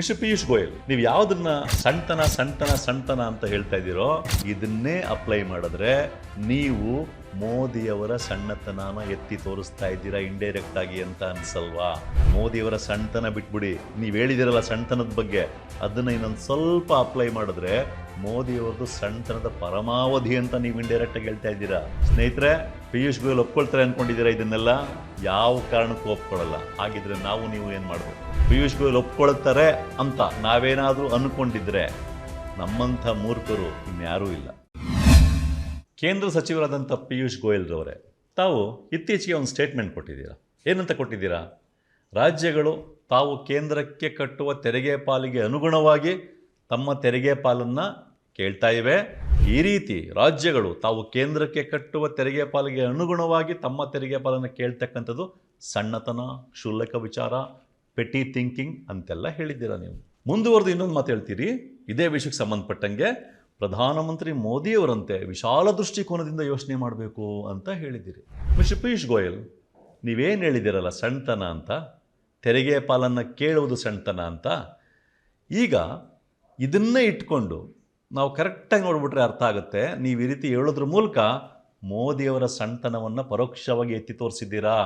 Mister Piyush Goyal, ನೀವು ಯಾವ್ದನ್ನ ಸಣ್ತನ ಸಣ್ತನ ಸಣ್ತನ ಅಂತ ಹೇಳ್ತಾ ಇದ್ದೀರೋ, ಇದನ್ನೇ ಅಪ್ಲೈ ಮಾಡಿದ್ರೆ ನೀವು ಮೋದಿಯವರ ಸಣ್ಣತನನ ಎತ್ತಿ ತೋರಿಸ್ತಾ ಇದ್ದೀರಾ ಇಂಡೈರೆಕ್ಟ್ ಆಗಿ ಅಂತ ಅನ್ಸಲ್ವಾ? ಮೋದಿಯವರ ಸಣ್ಣತನ ಬಿಟ್ಬಿಡಿ. ನೀವು ಹೇಳಿದಿರಲ್ಲ ಸಣ್ಣತನದ ಬಗ್ಗೆ. ಅದನ್ನ ಇನ್ನೊಂದು ಸ್ವಲ್ಪ ಅಪ್ಲೈ ಮಾಡಿದ್ರೆ ಮೋದಿಯವ್ರದ್ದು ಸಣ್ಣತನದ ಪರಮಾವಧಿ ಅಂತ ನೀವು ಇಂಡೈರೆಕ್ಟ್ ಆಗಿ ಹೇಳ್ತಾ ಇದ್ದೀರಾ? ಸ್ನೇಹಿತರೆ, ಪಿಯೂಷ್ ಗೋಯಲ್ ಒಪ್ಕೊಳ್ತಾರೆ ಅನ್ಕೊಂಡಿದ್ದೀರಾ ಇದನ್ನೆಲ್ಲ? ಯಾವ ಕಾರಣಕ್ಕೂ ಒಪ್ಕೊಳ್ಳಲ್ಲ ಹಾಗಿದ್ರೆ ನಾವು ನೀವು ಏನು ಮಾಡಬೇಕು? ಪಿಯೂಷ್ ಗೋಯಲ್ ಒಪ್ಕೊಳ್ತಾರೆ ಅಂತ ನಾವೇನಾದರೂ ಅನ್ಕೊಂಡಿದ್ರೆ ನಮ್ಮಂಥ ಮೂರ್ಖರು ಇನ್ಯಾರೂ ಇಲ್ಲ. ಕೇಂದ್ರ ಸಚಿವರಾದಂಥ ಪಿಯೂಷ್ ಗೋಯಲ್ರವರೇ ತಾವು ಇತ್ತೀಚೆಗೆ ಒಂದು ಸ್ಟೇಟ್ಮೆಂಟ್ ಕೊಟ್ಟಿದ್ದೀರಾ? ಏನಂತ ಕೊಟ್ಟಿದ್ದೀರಾ? ರಾಜ್ಯಗಳು ತಾವು ಕೇಂದ್ರಕ್ಕೆ ಕಟ್ಟುವ ತೆರಿಗೆ ಪಾಲಿಗೆ ಅನುಗುಣವಾಗಿ ತಮ್ಮ ತೆರಿಗೆ ಪಾಲನ್ನು ಕೇಳ್ತಾ ಇವೆ. ಈ ರೀತಿ ರಾಜ್ಯಗಳು ತಾವು ಕೇಂದ್ರಕ್ಕೆ ಕಟ್ಟುವ ತೆರಿಗೆ ಪಾಲಿಗೆ ಅನುಗುಣವಾಗಿ ತಮ್ಮ ತೆರಿಗೆ ಪಾಲನ್ನು ಕೇಳ್ತಕ್ಕಂಥದ್ದು ಸಣ್ಣತನ, ಕ್ಷುಲ್ಲಕ ವಿಚಾರ ಪೆಟಿ ಥಿಂಕಿಂಗ್ ಅಂತೆಲ್ಲ ಹೇಳಿದ್ದೀರಾ ನೀವು. ಮುಂದುವರೆದು ಇನ್ನೊಂದು ಮಾತು ಹೇಳ್ತೀರಿ. ಇದೇ ವಿಷಯಕ್ಕೆ ಸಂಬಂಧಪಟ್ಟಂಗೆ ಪ್ರಧಾನಮಂತ್ರಿ ಮೋದಿಯವರಂತೆ ವಿಶಾಲ ದೃಷ್ಟಿಕೋನದಿಂದ ಯೋಚನೆ ಮಾಡಬೇಕು ಅಂತ ಹೇಳಿದ್ದೀರಿ. ಮಿಸ್ಟರ್ ಪಿಯೂಷ್ ಗೋಯಲ್, ನೀವೇನು ಹೇಳಿದ್ದೀರಲ್ಲ ಸಣ್ಣತನ ಅಂತ? ತೆರಿಗೆ ಪಾಲನ್ನು ಕೇಳುವುದು ಸಣ್ಣತನ ಅಂತ? ಈಗ ಇದನ್ನೇ ಇಟ್ಕೊಂಡು ನಾವು ಕರೆಕ್ಟಾಗಿ ನೋಡಿಬಿಟ್ರೆ ಅರ್ಥ ಆಗುತ್ತೆ. ನೀವು ಈ ರೀತಿ ಹೇಳೋದ್ರ ಮೂಲಕ ಮೋದಿಯವರ ಸಣ್ಣತನವನ್ನು ಪರೋಕ್ಷವಾಗಿ ಎತ್ತಿ ತೋರಿಸಿದ್ದೀರಾ?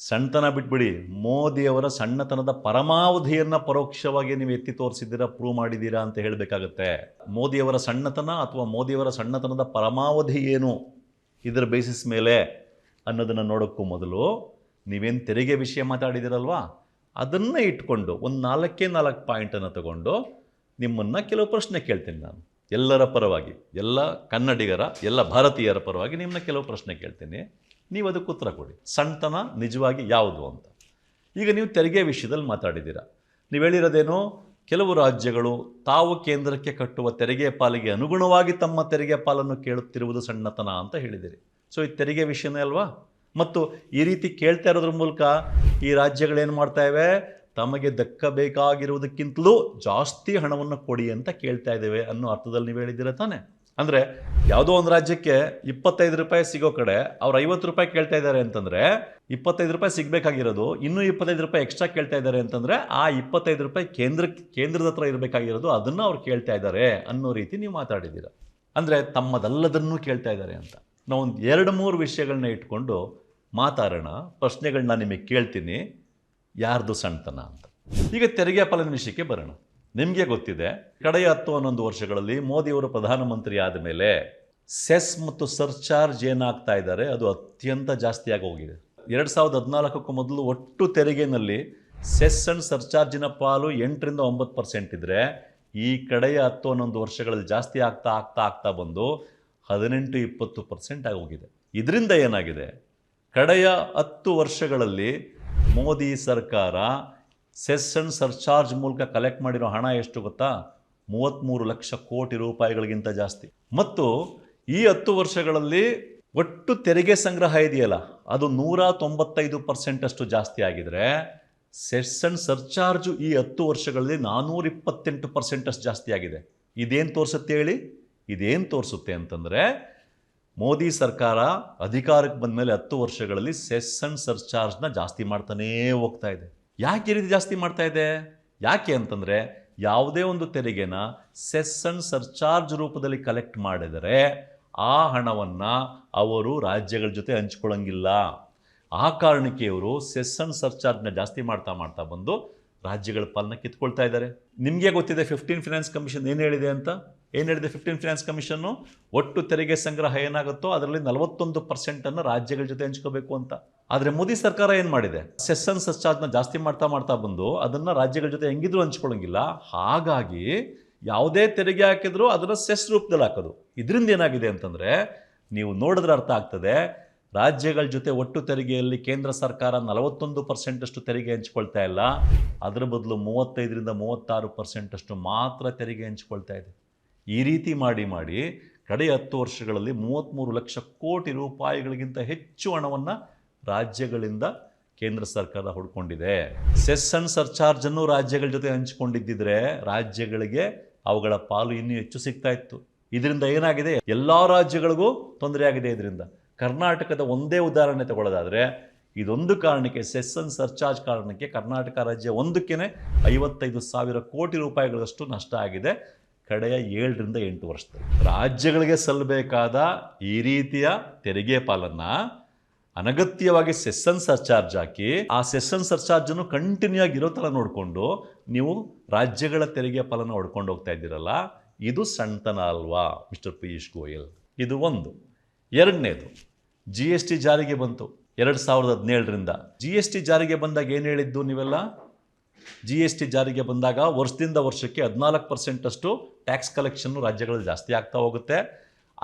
ಸಣ್ಣತನ ಬಿಟ್ಬಿಡಿ, ಮೋದಿಯವರ ಸಣ್ಣತನದ ಪರಮಾವಧಿಯನ್ನು ಪರೋಕ್ಷವಾಗಿ ನೀವು ಎತ್ತಿ ತೋರಿಸಿದ್ದೀರಾ ಪ್ರೂವ್ ಮಾಡಿದ್ದೀರಾ ಅಂತ ಹೇಳಬೇಕಾಗತ್ತೆ. ಮೋದಿಯವರ ಸಣ್ಣತನ ಅಥವಾ ಮೋದಿಯವರ ಸಣ್ಣತನದ ಪರಮಾವಧಿ ಏನು? ಇದರ ಬೇಸಿಸ್ ಮೇಲೆ ಅನ್ನೋದನ್ನು ನೋಡೋಕ್ಕೂ ಮೊದಲು ನೀವೇನು ತೆರಿಗೆ ವಿಷಯ ಮಾತಾಡಿದಿರಲ್ವಾ ಅದನ್ನು ಇಟ್ಕೊಂಡು ಒಂದು ನಾಲ್ಕೇ ನಾಲ್ಕು ಪಾಯಿಂಟನ್ನು ತಗೊಂಡು ನಿಮ್ಮನ್ನು ಕೆಲವು ಪ್ರಶ್ನೆ ಕೇಳ್ತೀನಿ ನಾನು. ಎಲ್ಲರ ಪರವಾಗಿ, ಎಲ್ಲ ಕನ್ನಡಿಗರ, ಎಲ್ಲ ಭಾರತೀಯರ ಪರವಾಗಿ ನಿಮ್ಮನ್ನ ಕೆಲವು ಪ್ರಶ್ನೆ ಕೇಳ್ತೀನಿ. ನೀವು ಅದಕ್ಕೆ ಉತ್ತರ ಕೊಡಿ. ಸಣ್ಣತನ, ನಿಜವಾಗಿ ಯಾವುದು ಅಂತ. ಈಗ ನೀವು ತೆರಿಗೆ ವಿಷಯದಲ್ಲಿ ಮಾತಾಡಿದ್ದೀರಾ. ನೀವು ಹೇಳಿರೋದೇನು? ಕೆಲವು ರಾಜ್ಯಗಳು ತಾವು ಕೇಂದ್ರಕ್ಕೆ ಕಟ್ಟುವ ತೆರಿಗೆ ಪಾಲಿಗೆ ಅನುಗುಣವಾಗಿ ತಮ್ಮ ತೆರಿಗೆ ಪಾಲನ್ನು ಕೇಳುತ್ತಿರುವುದು ಸಣ್ಣತನ ಅಂತ ಹೇಳಿದಿರಿ ಸೊ ಈ ತೆರಿಗೆ ವಿಷಯನೇ ಅಲ್ವಾ? ಮತ್ತು ಈ ರೀತಿ ಕೇಳ್ತಾ ಇರೋದ್ರ ಮೂಲಕ ಈ ರಾಜ್ಯಗಳೇನು ಮಾಡ್ತಾ ಇವೆ? ತಮಗೆ ದಕ್ಕಬೇಕಾಗಿರುವುದಕ್ಕಿಂತಲೂ ಜಾಸ್ತಿ ಹಣವನ್ನು ಕೊಡಿ ಅಂತ ಕೇಳ್ತಾ ಇದ್ದೇವೆ ಅನ್ನೋ ಅರ್ಥದಲ್ಲಿ ನೀವು ಹೇಳಿದ್ದೀರ ತಾನೆ? ಅಂದರೆ ಯಾವುದೋ ಒಂದು ರಾಜ್ಯಕ್ಕೆ ಇಪ್ಪತ್ತೈದು ರೂಪಾಯಿ ಸಿಗೋ ಕಡೆ ಅವ್ರು ಐವತ್ತು ರೂಪಾಯಿ ಕೇಳ್ತಾ ಇದ್ದಾರೆ ಅಂತಂದರೆ ಇಪ್ಪತ್ತೈದು ರೂಪಾಯಿ ಸಿಗಬೇಕಾಗಿರೋದು, ಇನ್ನೂ ಇಪ್ಪತ್ತೈದು ರೂಪಾಯಿ ಎಕ್ಸ್ಟ್ರಾ ಕೇಳ್ತಾ ಇದ್ದಾರೆ ಅಂತಂದರೆ ಆ ಇಪ್ಪತ್ತೈದು ರೂಪಾಯಿ ಕೇಂದ್ರ ಕೇಂದ್ರದ ಹತ್ರ ಇರಬೇಕಾಗಿರೋದು, ಅದನ್ನು ಅವ್ರು ಕೇಳ್ತಾ ಇದ್ದಾರೆ ಅನ್ನೋ ರೀತಿ ನೀವು ಮಾತಾಡಿದ್ದೀರ? ಅಂದರೆ ತಮ್ಮದಲ್ಲದನ್ನೂ ಕೇಳ್ತಾ ಇದ್ದಾರೆ ಅಂತ. ನಾವು ಒಂದು ಎರಡು ಮೂರು ವಿಷಯಗಳನ್ನ ಇಟ್ಕೊಂಡು ಮಾತಾಡೋಣ, ಪ್ರಶ್ನೆಗಳನ್ನ ನಿಮಗೆ ಕೇಳ್ತೀನಿ. ಯಾರ್ದು ಸಣ್ಣತನ ಅಂತ. ಈಗ ತೆರಿಗೆ ಫಲನ ವಿಷಯಕ್ಕೆ ಬರೋಣ. ನಿಮಗೆ ಗೊತ್ತಿದೆ, ಕಡೆಯ ಹತ್ತು ಹನ್ನೊಂದು ವರ್ಷಗಳಲ್ಲಿ ಮೋದಿಯವರು ಪ್ರಧಾನಮಂತ್ರಿ ಆದ ಮೇಲೆ ಸೆಸ್ ಮತ್ತು ಸರ್ಚಾರ್ಜ್ ಏನಾಗ್ತಾ ಇದ್ದಾರೆ, ಅದು ಅತ್ಯಂತ ಜಾಸ್ತಿಯಾಗಿ ಹೋಗಿದೆ. ಎರಡು ಸಾವಿರದ ಹದಿನಾಲ್ಕಕ್ಕೂ ಮೊದಲು ಒಟ್ಟು ತೆರಿಗೆನಲ್ಲಿ ಸೆಸ್ ಅಂಡ್ ಸರ್ಚಾರ್ಜಿನ ಪಾಲು ಎಂಟರಿಂದ ಒಂಬತ್ತು ಪರ್ಸೆಂಟ್ ಇದ್ದರೆ ಈ ಕಡೆಯ ಹತ್ತು ಹನ್ನೊಂದು ವರ್ಷಗಳಲ್ಲಿ ಜಾಸ್ತಿ ಆಗ್ತಾ ಆಗ್ತಾ ಆಗ್ತಾ ಬಂದು ಹದಿನೆಂಟು ಇಪ್ಪತ್ತು ಪರ್ಸೆಂಟ್ ಆಗೋಗಿದೆ ಇದರಿಂದ ಏನಾಗಿದೆ, ಕಡೆಯ ಹತ್ತು ವರ್ಷಗಳಲ್ಲಿ ಮೋದಿ ಸರ್ಕಾರ ಸೆಸ್ ಅಂಡ್ ಸರ್ಚಾರ್ಜ್ ಮೂಲಕ ಕಲೆಕ್ಟ್ ಮಾಡಿರೋ ಹಣ ಎಷ್ಟು ಗೊತ್ತಾ? ಮೂವತ್ತ್ಮೂರು ಲಕ್ಷ ಕೋಟಿ ರೂಪಾಯಿಗಳಿಗಿಂತ ಜಾಸ್ತಿ. ಮತ್ತು ಈ ಹತ್ತು ವರ್ಷಗಳಲ್ಲಿ ಒಟ್ಟು ತೆರಿಗೆ ಸಂಗ್ರಹ ಇದೆಯಲ್ಲ, ಅದು ನೂರ ತೊಂಬತ್ತೈದು ಪರ್ಸೆಂಟಷ್ಟು ಜಾಸ್ತಿ ಆಗಿದರೆ ಸೆಸ್ ಅಂಡ್ ಸರ್ಚಾರ್ಜು ಈ ಹತ್ತು ವರ್ಷಗಳಲ್ಲಿ ನಾನ್ನೂರ ಇಪ್ಪತ್ತೆಂಟು ಪರ್ಸೆಂಟಷ್ಟು ಜಾಸ್ತಿ ಆಗಿದೆ. ಇದೇನು ತೋರಿಸುತ್ತೆ ಹೇಳಿ? ಇದೇನು ತೋರಿಸುತ್ತೆ ಅಂತಂದರೆ ಮೋದಿ ಸರ್ಕಾರ ಅಧಿಕಾರಕ್ಕೆ ಬಂದ ಮೇಲೆ ಹತ್ತು ವರ್ಷಗಳಲ್ಲಿ ಸೆಸ್ ಅಂಡ್ ಸರ್ಚಾರ್ಜ್ನ ಜಾಸ್ತಿ ಮಾಡ್ತಾನೇ ಹೋಗ್ತಾ ಇದೆ. ಯಾಕೆ ಈ ರೀತಿ ಜಾಸ್ತಿ ಮಾಡ್ತಾ ಇದೆ? ಯಾಕೆ ಅಂತಂದರೆ ಯಾವುದೇ ಒಂದು ತೆರಿಗೆನ ಸೆಸ್ ಅಂಡ್ ಸರ್ಚಾರ್ಜ್ ರೂಪದಲ್ಲಿ ಕಲೆಕ್ಟ್ ಮಾಡಿದರೆ ಆ ಹಣವನ್ನು ಅವರು ರಾಜ್ಯಗಳ ಜೊತೆ ಹಂಚ್ಕೊಳ್ಳಂಗಿಲ್ಲ. ಆ ಕಾರಣಕ್ಕೆ ಇವರು ಅಂಡ್ ಸರ್ಚಾರ್ಜ್ನ ಜಾಸ್ತಿ ಮಾಡ್ತಾ ಮಾಡ್ತಾ ಬಂದು ರಾಜ್ಯಗಳ ಪಾಲನ್ನ ಕಿತ್ಕೊಳ್ತಾ ಇದ್ದಾರೆ. ನಿಮಗೆ ಗೊತ್ತಿದೆ ಫಿಫ್ಟೀನ್ ಫಿನಾನ್ಸ್ ಕಮಿಷನ್ ಏನು ಹೇಳಿದೆ ಅಂತ? ಏನು ಹೇಳಿದೆ ಫಿಫ್ಟೀನ್ ಫಿನಾನ್ಸ್ ಕಮಿಷನ್ನು ಒಟ್ಟು ತೆರಿಗೆ ಸಂಗ್ರಹ ಏನಾಗುತ್ತೋ ಅದರಲ್ಲಿ ನಲವತ್ತೊಂದು ಪರ್ಸೆಂಟನ್ನು ರಾಜ್ಯಗಳ ಜೊತೆ ಹಂಚ್ಕೋಬೇಕು ಅಂತ. ಆದರೆ ಮೋದಿ ಸರ್ಕಾರ ಏನು ಮಾಡಿದೆ? ಸೆಸ್ಸನ್ ಸರ್ಚಾರ್ಜ್ನ ಜಾಸ್ತಿ ಮಾಡ್ತಾ ಮಾಡ್ತಾ ಬಂದು ಅದನ್ನು ರಾಜ್ಯಗಳ ಜೊತೆ ಹೆಂಗಿದ್ರು ಹಂಚ್ಕೊಳ್ಳೋಂಗಿಲ್ಲ. ಹಾಗಾಗಿ ಯಾವುದೇ ತೆರಿಗೆ ಹಾಕಿದ್ರು ಅದನ್ನು ಸೆಸ್ ರೂಪದಲ್ಲಿ ಹಾಕೋದು. ಇದರಿಂದ ಏನಾಗಿದೆ ಅಂತಂದರೆ, ನೀವು ನೋಡಿದ್ರೆ ಅರ್ಥ ಆಗ್ತದೆ ರಾಜ್ಯಗಳ ಜೊತೆ ಒಟ್ಟು ತೆರಿಗೆಯಲ್ಲಿ ಕೇಂದ್ರ ಸರ್ಕಾರ ನಲವತ್ತೊಂದು ಪರ್ಸೆಂಟಷ್ಟು ತೆರಿಗೆ ಹಂಚಿಕೊಳ್ತಾ ಇಲ್ಲ. ಅದರ ಬದಲು ಮೂವತ್ತೈದರಿಂದ ಮೂವತ್ತಾರು ಪರ್ಸೆಂಟಷ್ಟು ಮಾತ್ರ ತೆರಿಗೆ ಹಂಚಿಕೊಳ್ತಾ ಇದೆ. ಈ ರೀತಿ ಮಾಡಿ ಮಾಡಿ ಕಡೆಯ ಹತ್ತು ವರ್ಷಗಳಲ್ಲಿ ಮೂವತ್ತ್ಮೂರು ಲಕ್ಷ ಕೋಟಿ ರೂಪಾಯಿಗಳಿಗಿಂತ ಹೆಚ್ಚು ಹಣವನ್ನು ರಾಜ್ಯಗಳಿಂದ ಕೇಂದ್ರ ಸರ್ಕಾರ ಹುಡ್ಕೊಂಡಿದೆ. ಸೆಸ್ ಅಂಡ್ ಸರ್ಚಾರ್ಜನ್ನು ರಾಜ್ಯಗಳ ಜೊತೆ ಹಂಚಿಕೊಂಡಿದ್ದಿದ್ರೆ ರಾಜ್ಯಗಳಿಗೆ ಅವುಗಳ ಪಾಲು ಇನ್ನೂ ಹೆಚ್ಚು ಸಿಗ್ತಾ ಇತ್ತು. ಇದರಿಂದ ಏನಾಗಿದೆ? ಎಲ್ಲ ರಾಜ್ಯಗಳಿಗೂ ತೊಂದರೆ ಆಗಿದೆ ಇದರಿಂದ. ಕರ್ನಾಟಕದ ಒಂದೇ ಉದಾಹರಣೆ ತಗೊಳ್ಳೋದಾದರೆ, ಇದೊಂದು ಕಾರಣಕ್ಕೆ ಸೆಸ್ಸನ್ ಸರ್ಚಾರ್ಜ್ ಕಾರಣಕ್ಕೆ ಕರ್ನಾಟಕ ರಾಜ್ಯ ಒಂದಕ್ಕೇ ಐವತ್ತೈದು ಸಾವಿರ ಕೋಟಿ ರೂಪಾಯಿಗಳಷ್ಟು ನಷ್ಟ ಆಗಿದೆ. ಕಡೆಯ ಏಳರಿಂದ ಎಂಟು ವರ್ಷದಲ್ಲಿ. ರಾಜ್ಯಗಳಿಗೆ ಸಲ್ಲಬೇಕಾದ ಈ ರೀತಿಯ ತೆರಿಗೆ ಪಾಲನ್ನು ಅನಗತ್ಯವಾಗಿ ಸೆಸ್ಸನ್ ಸರ್ಚಾರ್ಜ್ ಹಾಕಿ, ಆ ಸೆಸ್ಸನ್ ಸರ್ಚಾರ್ಜನ್ನು ಕಂಟಿನ್ಯೂ ಆಗಿ ಇರೋ ಥರ ನೋಡಿಕೊಂಡು ನೀವು ರಾಜ್ಯಗಳ ತೆರಿಗೆ ಪಾಲನ್ನು ಹೊಡ್ಕೊಂಡು ಹೋಗ್ತಾ ಇದ್ದೀರಲ್ಲ, ಇದು ಸಣ್ತನ ಅಲ್ವಾ, ಮಿಸ್ಟರ್ ಪಿಯೂಷ್ ಗೋಯಲ್? ಇದು ಒಂದು. ಎರಡನೇದು ಜಿ ಎಸ್ ಟಿ ಜಾರಿಗೆ ಬಂತು. ಎರಡು ಸಾವಿರದ ಹದಿನೇಳರಿಂದ. ಜಿ ಎಸ್ ಟಿ ಜಾರಿಗೆ ಬಂದಾಗ ಏನು ಹೇಳಿದ್ದು ನೀವೆಲ್ಲ? ಜಿ ಎಸ್ ಟಿ ಜಾರಿಗೆ ಬಂದಾಗ ವರ್ಷದಿಂದ ವರ್ಷಕ್ಕೆ ಹದಿನಾಲ್ಕು ಪರ್ಸೆಂಟಷ್ಟು ಟ್ಯಾಕ್ಸ್ ಕಲೆಕ್ಷನ್ನು ರಾಜ್ಯಗಳಲ್ಲಿ ಜಾಸ್ತಿ ಆಗ್ತಾ ಹೋಗುತ್ತೆ.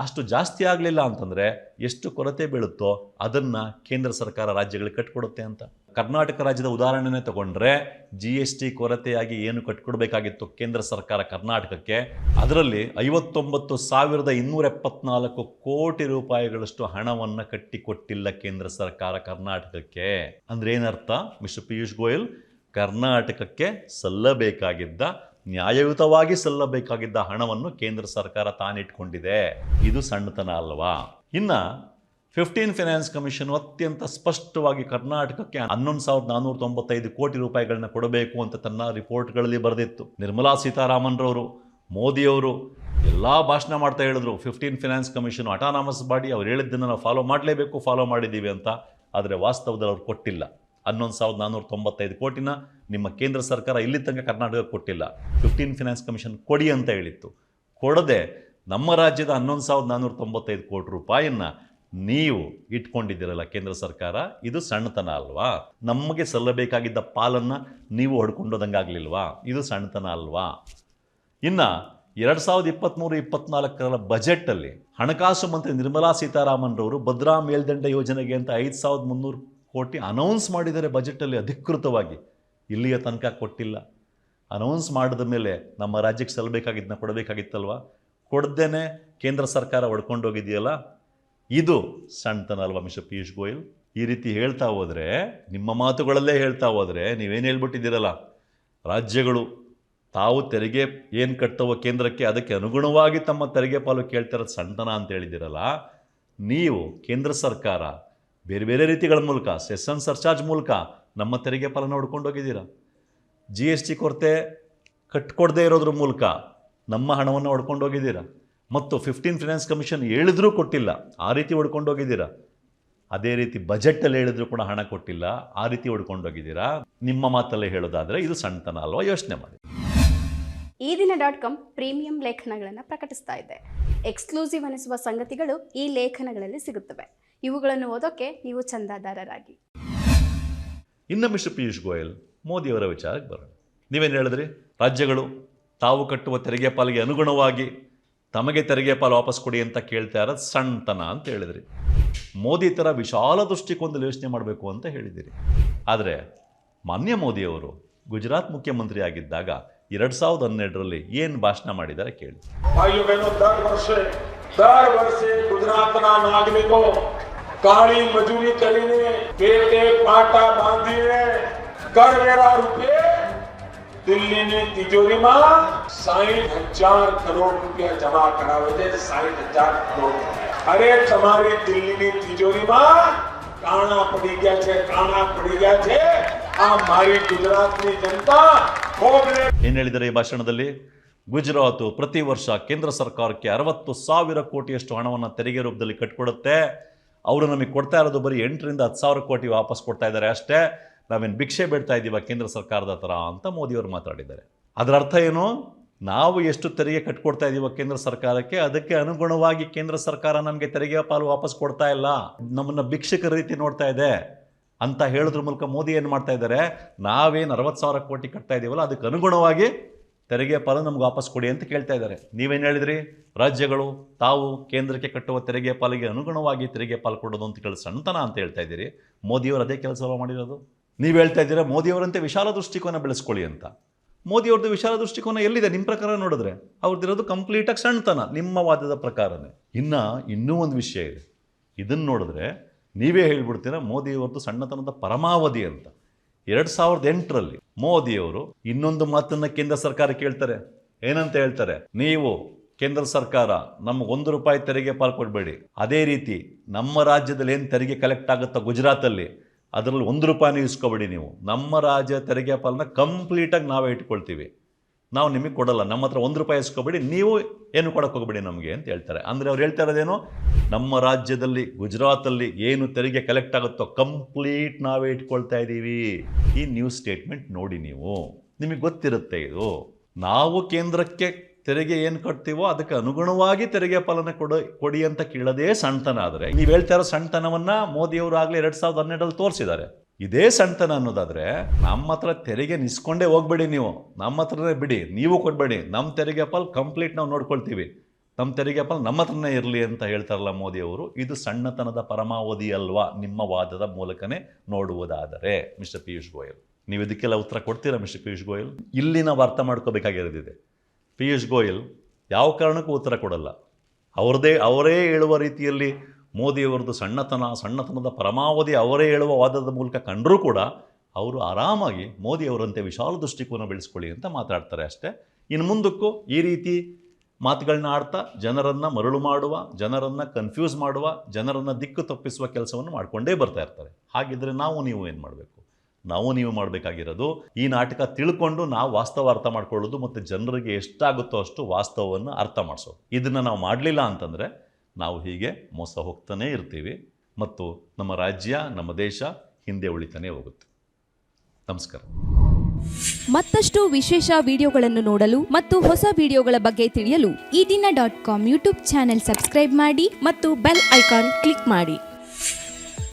ಅಷ್ಟು ಜಾಸ್ತಿ ಆಗಲಿಲ್ಲ ಅಂತಂದರೆ ಎಷ್ಟು ಕೊರತೆ ಬೀಳುತ್ತೋ ಅದನ್ನು ಕೇಂದ್ರ ಸರ್ಕಾರ ರಾಜ್ಯಗಳಿಗೆ ಕಟ್ಕೊಡುತ್ತೆ ಅಂತ. ಕರ್ನಾಟಕ ರಾಜ್ಯದ ಉದಾಹರಣೆನೇ ತಗೊಂಡ್ರೆ ಜಿ ಎಸ್ ಟಿ ಕೊರತೆಯಾಗಿ ಏನು ಕಟ್ಕೊಡ್ಬೇಕಾಗಿತ್ತು ಕೇಂದ್ರ ಸರ್ಕಾರ ಕರ್ನಾಟಕಕ್ಕೆ? ಅದರಲ್ಲಿ ಐವತ್ತೊಂಬತ್ತು ಸಾವಿರದ ಇನ್ನೂರ ಎಪ್ಪತ್ನಾಲ್ಕು ಕೋಟಿ ರೂಪಾಯಿಗಳಷ್ಟು ಹಣವನ್ನು ಕಟ್ಟಿಕೊಟ್ಟಿಲ್ಲ ಕೇಂದ್ರ ಸರ್ಕಾರ ಕರ್ನಾಟಕಕ್ಕೆ. ಅಂದ್ರೆ ಏನರ್ಥ? ಮಿಸ್ಟರ್ ಪಿಯೂಷ್ ಗೋಯಲ್, ಕರ್ನಾಟಕಕ್ಕೆ ಸಲ್ಲಬೇಕಾಗಿದ್ದ, ನ್ಯಾಯಯುತವಾಗಿ ಸಲ್ಲಬೇಕಾಗಿದ್ದ ಹಣವನ್ನು ಕೇಂದ್ರ ಸರ್ಕಾರ ತಾನಿಟ್ಕೊಂಡಿದೆ. ಇದು ಸಣ್ಣತನ ಅಲ್ವಾ? ಇನ್ನು ಫಿಫ್ಟೀನ್ ಫೈನಾನ್ಸ್ ಕಮಿಷನ್ ಅತ್ಯಂತ ಸ್ಪಷ್ಟವಾಗಿ ಕರ್ನಾಟಕಕ್ಕೆ ಹನ್ನೊಂದು ಸಾವಿರದ ನಾನ್ನೂರ ತೊಂಬತ್ತೈದು ಕೋಟಿ ರೂಪಾಯಿಗಳನ್ನ ಕೊಡಬೇಕು ಅಂತ ತನ್ನ ರಿಪೋರ್ಟ್ಗಳಲ್ಲಿ ಬರೆದಿತ್ತು. ನಿರ್ಮಲಾ ಸೀತಾರಾಮನ್ರವರು, ಮೋದಿಯವರು ಎಲ್ಲ ಭಾಷಣ ಮಾಡ್ತಾ ಹೇಳಿದ್ರು. Fifteen finance commission autonomous body ಅವ್ರು ಹೇಳಿದ್ದನ್ನು ನಾವು ಫಾಲೋ ಮಾಡಲೇಬೇಕು ಫಾಲೋ ಮಾಡಿದ್ದೀವಿ ಅಂತ. ಆದರೆ ವಾಸ್ತವದಲ್ಲಿ ಅವ್ರು ಕೊಟ್ಟಿಲ್ಲ. ಹನ್ನೊಂದು ಸಾವಿರದ ನಾನ್ನೂರ ತೊಂಬತ್ತೈದು ಕೋಟಿನ ನಿಮ್ಮ ಕೇಂದ್ರ ಸರ್ಕಾರ ಇಲ್ಲಿ ತನಕ ಕರ್ನಾಟಕಕ್ಕೆ ಕೊಟ್ಟಿಲ್ಲ. ಫಿಫ್ಟೀನ್ ಫೈನಾನ್ಸ್ ಕಮಿಷನ್ ಕೊಡಿ ಅಂತ ಹೇಳಿತ್ತು. ಕೊಡದೆ ನಮ್ಮ ರಾಜ್ಯದ ಹನ್ನೊಂದು ಸಾವಿರದ ನಾನ್ನೂರ ತೊಂಬತ್ತೈದು ಕೋಟಿ ರೂಪಾಯಿಯನ್ನ ನೀವು ಇಟ್ಕೊಂಡಿದ್ದೀರಲ್ಲ ಕೇಂದ್ರ ಸರ್ಕಾರ, ಇದು ಸಣ್ಣತನ ಅಲ್ವಾ? ನಮಗೆ ಸಲ್ಲಬೇಕಾಗಿದ್ದ ಪಾಲನ್ನು ನೀವು ಹೊಡ್ಕೊಂಡೋದಂಗಾಗಲಿಲ್ವಾ? ಇದು ಸಣ್ಣತನ ಅಲ್ವಾ? ಇನ್ನು ಎರಡು ಸಾವಿರದ ಇಪ್ಪತ್ತ್ಮೂರು ಇಪ್ಪತ್ನಾಲ್ಕರ ಬಜೆಟಲ್ಲಿ ಹಣಕಾಸು ಮಂತ್ರಿ ನಿರ್ಮಲಾ ಸೀತಾರಾಮನ್ರವರು ಭದ್ರಾ ಮೇಲ್ದಂಡ ಯೋಜನೆಗೆ ಅಂತ ಐದು ಸಾವಿರದ ಮುನ್ನೂರು ಕೋಟಿ ಅನೌನ್ಸ್ ಮಾಡಿದ್ದಾರೆ ಬಜೆಟಲ್ಲಿ ಅಧಿಕೃತವಾಗಿ. ಇಲ್ಲಿಯ ತನಕ ಕೊಟ್ಟಿಲ್ಲ. ಅನೌನ್ಸ್ ಮಾಡಿದ ಮೇಲೆ ನಮ್ಮ ರಾಜ್ಯಕ್ಕೆ ಸಲ್ಲಬೇಕಾಗಿದ್ದನ್ನ ಕೊಡಬೇಕಾಗಿತ್ತಲ್ವ? ಕೊಡ್ದೇನೆ ಕೇಂದ್ರ ಸರ್ಕಾರ ಹೊಡ್ಕೊಂಡೋಗಿದೆಯಲ್ಲ? ಇದು ಸಣ್ಣತನ ಅಲ್ವಾ ಮಿಸ್ಟರ್ ಪಿಯೂಷ್ ಗೋಯಲ್? ಈ ರೀತಿ ಹೇಳ್ತಾ ಹೋದರೆ, ನಿಮ್ಮ ಮಾತುಗಳಲ್ಲೇ ಹೇಳ್ತಾ ಹೋದರೆ ನೀವೇನು ಹೇಳ್ಬಿಟ್ಟಿದ್ದೀರಲ್ಲ? ರಾಜ್ಯಗಳು ತಾವು ತೆರಿಗೆ ಏನು ಕಟ್ಟುವ ಕೇಂದ್ರಕ್ಕೆ ಅದಕ್ಕೆ ಅನುಗುಣವಾಗಿ ತಮ್ಮ ತೆರಿಗೆ ಪಾಲು ಕೇಳ್ತಿರೋದು ಸಣ್ಣತನ ಅಂತ ಹೇಳಿದ್ದೀರಲ್ಲ, ನೀವು ಕೇಂದ್ರ ಸರ್ಕಾರ ಬೇರೆ ಬೇರೆ ರೀತಿಗಳ ಮೂಲಕ ಸೆಸನ್ ಸರ್ಚಾರ್ಜ್ ಮೂಲಕ ನಮ್ಮ ತೆರಿಗೆ ಪಾಲನ್ನು ಹೊಡ್ಕೊಂಡು ಹೋಗಿದ್ದೀರಾ? ಜಿ ಎಸ್ ಟಿ ಕೊರತೆ ಕಟ್ಕೊಡದೇ ಇರೋದ್ರ ಮೂಲಕ ನಮ್ಮ ಹಣವನ್ನು ಹೊಡ್ಕೊಂಡು ಹೋಗಿದ್ದೀರಾ? ಮತ್ತು ಫಿಫ್ಟೀನ್ ಫೈನಾನ್ಸ್ ಕಮಿಷನ್ ಹೇಳಿದ್ರೂ ಕೊಟ್ಟಿಲ್ಲ. ಆ ರೀತಿ ಹೊಡ್ಕೊಂಡು ಹೋಗಿದ್ದೀರಾ? ಅದೇ ರೀತಿ ಬಜೆಟಲ್ಲಿ ಹೇಳಿದ್ರು ಕೂಡ ಹಣ ಕೊಟ್ಟಿಲ್ಲ. ಆ ರೀತಿ ಹೊಡ್ಕೊಂಡು ಹೋಗಿದ್ದೀರಾ? ನಿಮ್ಮ ಮಾತಲ್ಲೇ ಹೇಳೋದಾದರೆ ಇದು ಸಣ್ಣತನ ಅಲ್ವಾ? ಯೋಚನೆ ಮಾಡಿ. ಈ ದಿನ ಡಾಟ್ ಕಾಮ್ ಪ್ರೀಮಿಯಂ ಲೇಖನಗಳನ್ನು ಪ್ರಕಟಿಸ್ತಾ ಇದೆ. ಎಕ್ಸ್ಕ್ಲೂಸಿವ್ ಅನಿಸುವ ಸಂಗತಿಗಳು ಈ ಲೇಖನಗಳಲ್ಲಿ ಸಿಗುತ್ತವೆ. ಇವುಗಳನ್ನು ಓದೋಕೆ ನೀವು ಚಂದಾದಾರರಾಗಿ. ಇನ್ನು ಮಿಸ್ಟರ್ ಪಿಯೂಷ್ ಗೋಯಲ್ ಮೋದಿಯವರ ವಿಚಾರಕ್ಕೆ ಬರೋಣ. ನೀವೇನು ಹೇಳಿದ್ರಿ? ರಾಜ್ಯಗಳು ತಾವು ಕಟ್ಟುವ ತೆರಿಗೆ ಪಾಲಿಗೆ ಅನುಗುಣವಾಗಿ ತಮಗೆ ತೆರಿಗೆ ಪಾಲು ವಾಪಸ್ ಕೊಡಿ ಅಂತ ಕೇಳ್ತಾ ಇರೋದು ಸಣ್ಣತನ ಅಂತ ಹೇಳಿದ್ರಿ. ಮೋದಿ ಥರ ವಿಶಾಲ ದೃಷ್ಟಿಕೋನದಲ್ಲಿ ಯೋಚನೆ ಮಾಡಬೇಕು ಅಂತ ಹೇಳಿದ್ದೀರಿ. ಆದರೆ ಮಾನ್ಯ ಮೋದಿಯವರು ಗುಜರಾತ್ ಮುಖ್ಯಮಂತ್ರಿ ಆಗಿದ್ದಾಗ ಎರಡು ಸಾವಿರದ ಹನ್ನೆರಡರಲ್ಲಿ ಏನು ಭಾಷಣ ಮಾಡಿದ್ದಾರೆ ಕೇಳಿ. ಗುಜರಾತ್ನ ಕಾಳಿ ಮಜೂರಿ ಕಲಿನಿ ಪಾಠ ರೂಪೇ દિલ્હીની તિજોરીમાં સાહીઠ હજાર કરોડ રૂપિયા જમા કરાવે છે સાહીઠ હજાર કરોડ અરે તમારી દિલ્હીની તિજોરીમાં કાણા પડી ગયા છે કાણા પડી ગયા છે આ મારી ગુજરાતની જનતા ભોગને ಏನು ಹೇಳಿದ್ದಾರೆ ಈ ಭಾಷಣದಲ್ಲಿ ಗುಜರಾತು ಪ್ರತಿ ವರ್ಷ ಕೇಂದ್ರ ಸರ್ಕಾರಕ್ಕೆ ಅರವತ್ತು ಸಾವಿರ ಕೋಟಿಯಷ್ಟು ಹಣವನ್ನು ತೆರಿಗೆ ರೂಪದಲ್ಲಿ ಕಟ್ಕೊಡುತ್ತೆ ಅವರು ನಮಗೆ ಕೊಡ್ತಾ ಇರೋದು ಬರೀ ಎಂಟರಿಂದ ಹತ್ತು ಸಾವಿರ ಕೋಟಿ ವಾಪಸ್ ಕೊಡ್ತಾ ಇದ್ದಾರೆ ಅಷ್ಟೇ ನಾವೇನು ಭಿಕ್ಷೆ ಬೇಡ್ತಾ ಇದ್ದೀವ ಕೇಂದ್ರ ಸರ್ಕಾರದ ಥರ ಅಂತ ಮೋದಿಯವರು ಮಾತಾಡಿದ್ದಾರೆ. ಅದರ ಅರ್ಥ ಏನು? ನಾವು ಎಷ್ಟು ತೆರಿಗೆ ಕಟ್ಕೊಡ್ತಾ ಇದ್ದೀವ ಕೇಂದ್ರ ಸರ್ಕಾರಕ್ಕೆ, ಅದಕ್ಕೆ ಅನುಗುಣವಾಗಿ ಕೇಂದ್ರ ಸರ್ಕಾರ ನಮಗೆ ತೆರಿಗೆ ಪಾಲು ವಾಪಸ್ ಕೊಡ್ತಾ ಇಲ್ಲ. ನಮ್ಮನ್ನು ಭಿಕ್ಷಕರ ರೀತಿ ನೋಡ್ತಾ ಇದೆ ಅಂತ ಹೇಳೋದ್ರ ಮೂಲಕ ಮೋದಿ ಏನು ಮಾಡ್ತಾ ಇದ್ದಾರೆ? ನಾವೇನು ಅರವತ್ತು ಸಾವಿರ ಕೋಟಿ ಕಟ್ತಾ ಇದ್ದೀವಲ್ಲ ಅದಕ್ಕೆ ಅನುಗುಣವಾಗಿ ತೆರಿಗೆ ಪಾಲು ನಮ್ಗೆ ವಾಪಸ್ ಕೊಡಿ ಅಂತ ಕೇಳ್ತಾ ಇದ್ದಾರೆ. ನೀವೇನು ಹೇಳಿದ್ರಿ? ರಾಜ್ಯಗಳು, ತಾವು ಕೇಂದ್ರಕ್ಕೆ ಕಟ್ಟುವ ತೆರಿಗೆ ಪಾಲಿಗೆ ಅನುಗುಣವಾಗಿ ತೆರಿಗೆ ಪಾಲು ಕೊಡೋದು ಅಂತ ಕೇಳಿ ಸಣ್ಣತನ ಅಂತ ಹೇಳ್ತಾ ಇದ್ದೀರಿ. ಮೋದಿಯವರು ಅದೇ ಕೆಲಸ ಮಾಡಿರೋದು. ನೀವು ಹೇಳ್ತಾ ಇದ್ದೀರಾ, ಮೋದಿಯವರಂತೆ ವಿಶಾಲ ದೃಷ್ಟಿಕೋನ ಬೆಳೆಸ್ಕೊಳ್ಳಿ ಅಂತ. ಮೋದಿಯವ್ರದ್ದು ವಿಶಾಲ ದೃಷ್ಟಿಕೋನ ಎಲ್ಲಿದೆ? ನಿಮ್ಮ ಪ್ರಕಾರ ನೋಡಿದ್ರೆ. ಅವ್ರದ್ದಿರೋದು ಕಂಪ್ಲೀಟಾಗಿ ಸಣ್ಣತನ, ನಿಮ್ಮ ವಾದದ ಪ್ರಕಾರನೇ. ಇನ್ನು ಇನ್ನೂ ಒಂದು ವಿಷಯ ಇದೆ. ಇದನ್ನು ನೋಡಿದ್ರೆ ನೀವೇ ಹೇಳ್ಬಿಡ್ತೀರಾ ಮೋದಿಯವ್ರದ್ದು ಸಣ್ಣತನದ ಪರಮಾವಧಿ ಅಂತ. ಎರಡು ಸಾವಿರದ ಎಂಟರಲ್ಲಿ ಮೋದಿಯವರು ಇನ್ನೊಂದು ಮಾತನ್ನು ಕೇಂದ್ರ ಸರ್ಕಾರ ಕೇಳ್ತಾರೆ. ಏನಂತ ಹೇಳ್ತಾರೆ? ನೀವು ಕೇಂದ್ರ ಸರ್ಕಾರ ನಮ್ಗೆ ಒಂದು ರೂಪಾಯಿ ತೆರಿಗೆ ಪಾಲ್ ಕೊಡಬೇಡಿ ಅದೇ ರೀತಿ ನಮ್ಮ ರಾಜ್ಯದಲ್ಲಿ ಏನು ತೆರಿಗೆ ಕಲೆಕ್ಟ್ ಆಗುತ್ತೋ ಗುಜರಾತಲ್ಲಿ ಅದರಲ್ಲಿ ಒಂದು ರೂಪಾಯಿ ಇಸ್ಕೊಬೇಡಿ ನೀವು. ನಮ್ಮ ರಾಜ್ಯ ತೆರಿಗೆ ಪಾಲನ್ನ ಕಂಪ್ಲೀಟಾಗಿ ನಾವೇ ಇಟ್ಕೊಳ್ತೀವಿ. ನಾವು ನಿಮಗೆ ಕೊಡಲ್ಲ. ನಮ್ಮ ಹತ್ರ ಒಂದು ರೂಪಾಯಿ ಇಸ್ಕೊಬೇಡಿ. ನೀವು ಏನು ಕೊಡಕ್ಕೆ ಹೋಗಬೇಡಿ ನಮಗೆ ಅಂತ ಹೇಳ್ತಾರೆ. ಅಂದರೆ ಅವ್ರು ಹೇಳ್ತಾ ಇರೋದೇನು? ನಮ್ಮ ರಾಜ್ಯದಲ್ಲಿ, ಗುಜರಾತಲ್ಲಿ ಏನು ತೆರಿಗೆ ಕಲೆಕ್ಟ್ ಆಗುತ್ತೋ ಕಂಪ್ಲೀಟ್ ನಾವೇ ಇಟ್ಕೊಳ್ತಾ ಇದ್ದೀವಿ. ಈ ನ್ಯೂಸ್ ಸ್ಟೇಟ್ಮೆಂಟ್ ನೋಡಿ ನೀವು. ನಿಮಗೆ ಗೊತ್ತಿರುತ್ತೆ ಇದು. ನಾವು ಕೇಂದ್ರಕ್ಕೆ ತೆರಿಗೆ ಏನು ಕಟ್ತೀವೋ ಅದಕ್ಕೆ ಅನುಗುಣವಾಗಿ ತೆರಿಗೆ ಫಲನ ಕೊಡ, ಕೊಡಿ ಅಂತ ಕೇಳದೇ ಸಣ್ಣತನ ಆದರೆ ನೀವು ಹೇಳ್ತಾ ಇರೋ ಸಣ್ಣತನವನ್ನು ಮೋದಿಯವರು ಆಗಲಿ ಎರಡು ಸಾವಿರದ ಹನ್ನೆರಡರಲ್ಲಿ ತೋರಿಸಿದ್ದಾರೆ. ಇದೇ ಸಣ್ಣತನ ಅನ್ನೋದಾದರೆ ನಮ್ಮ ಹತ್ರ ತೆರಿಗೆ ನಿಸ್ಕೊಂಡೇ ಹೋಗ್ಬೇಡಿ ನೀವು. ನಮ್ಮ ಹತ್ರನೇ ಬಿಡಿ, ನೀವು ಕೊಡಬೇಡಿ. ನಮ್ಮ ತೆರಿಗೆ ಪಾಲ್ ಕಂಪ್ಲೀಟ್ ನಾವು ನೋಡ್ಕೊಳ್ತೀವಿ. ನಮ್ಮ ತೆರಿಗೆ ಪಾಲ್ ನಮ್ಮ ಹತ್ರನೇ ಇರಲಿ ಅಂತ ಹೇಳ್ತಾರಲ್ಲ ಮೋದಿಯವರು. ಇದು ಸಣ್ಣತನದ ಪರಮಾವಧಿ ಅಲ್ವಾ? ನಿಮ್ಮ ವಾದದ ಮೂಲಕನೇ ನೋಡುವುದಾದರೆ. ಮಿಸ್ಟರ್ ಪಿಯೂಷ್ ಗೋಯಲ್. ನೀವು ಇದಕ್ಕೆಲ್ಲ ಉತ್ತರ ಕೊಡ್ತೀರಾ ಮಿಸ್ಟರ್ ಪಿಯೂಷ್ ಗೋಯಲ್? ಇಲ್ಲಿ ನಾವು ಅರ್ಥ ಮಾಡ್ಕೋಬೇಕಾಗಿರೋದಿದೆ. ಪಿಯೂಷ್ ಗೋಯಲ್ ಯಾವ ಕಾರಣಕ್ಕೂ ಉತ್ತರ ಕೊಡಲ್ಲ. ಅವ್ರದ್ದೇ ಅವರೇ ಹೇಳುವ ರೀತಿಯಲ್ಲಿ ಮೋದಿಯವರದ್ದು ಸಣ್ಣತನ, ಸಣ್ಣತನದ ಪರಮಾವಧಿ ಅವರೇ ಹೇಳುವ ವಾದದ ಮೂಲಕ ಕಂಡರೂ ಕೂಡ ಅವರು ಆರಾಮಾಗಿ ಮೋದಿಯವರಂತೆ ವಿಶಾಲ ದೃಷ್ಟಿಕೋನ ಬೆಳೆಸ್ಕೊಳ್ಳಿ ಅಂತ ಮಾತಾಡ್ತಾರೆ ಅಷ್ಟೇ. ಇನ್ನು ಮುಂದಕ್ಕೂ ಈ ರೀತಿ ಮಾತುಗಳನ್ನ ಆಡ್ತಾ, ಜನರನ್ನು ಮರಳು ಮಾಡುವ, ಜನರನ್ನು ಕನ್ಫ್ಯೂಸ್ ಮಾಡುವ, ಜನರನ್ನು ದಿಕ್ಕು ತಪ್ಪಿಸುವ ಕೆಲಸವನ್ನು ಮಾಡಿಕೊಂಡೇ ಬರ್ತಾ ಇರ್ತಾರೆ. ಹಾಗಿದ್ದರೆ ನಾವು, ನೀವು ಏನು ಮಾಡಬೇಕು? ನಾವು ನೀವು ಮಾಡಬೇಕಾಗಿರೋದು. ಈ ನಾಟಕ ತಿಳ್ಕೊಂಡು ನಾವು ವಾಸ್ತವ ಅರ್ಥ ಮಾಡ್ಕೊಳ್ಳೋದು ಮತ್ತು ಜನರಿಗೆ ಎಷ್ಟಾಗುತ್ತೋ ಅಷ್ಟು ವಾಸ್ತವವನ್ನು ಅರ್ಥ ಮಾಡಿಸೋದು ಇದನ್ನು ನಾವು ಮಾಡಲಿಲ್ಲ ಅಂತಂದರೆ ನಾವು ಹೀಗೆ ಮೋಸ ಹೋಗ್ತಾನೇ ಇರ್ತೀವಿ ಮತ್ತು ನಮ್ಮ ರಾಜ್ಯ, ನಮ್ಮ ದೇಶ ಹಿಂದೆ ಉಳಿತಾನೇ ಹೋಗುತ್ತೆ. ನಮಸ್ಕಾರ. ಮತ್ತಷ್ಟು ವಿಶೇಷ ವಿಡಿಯೋಗಳನ್ನು ನೋಡಲು ಮತ್ತು ಹೊಸ ವಿಡಿಯೋಗಳ ಬಗ್ಗೆ ತಿಳಿಯಲು Ee Dina dot com YouTube channel subscribe ಮಾಡಿ ಮತ್ತು ಬೆಲ್ ಐಕಾನ್ ಕ್ಲಿಕ್ ಮಾಡಿ.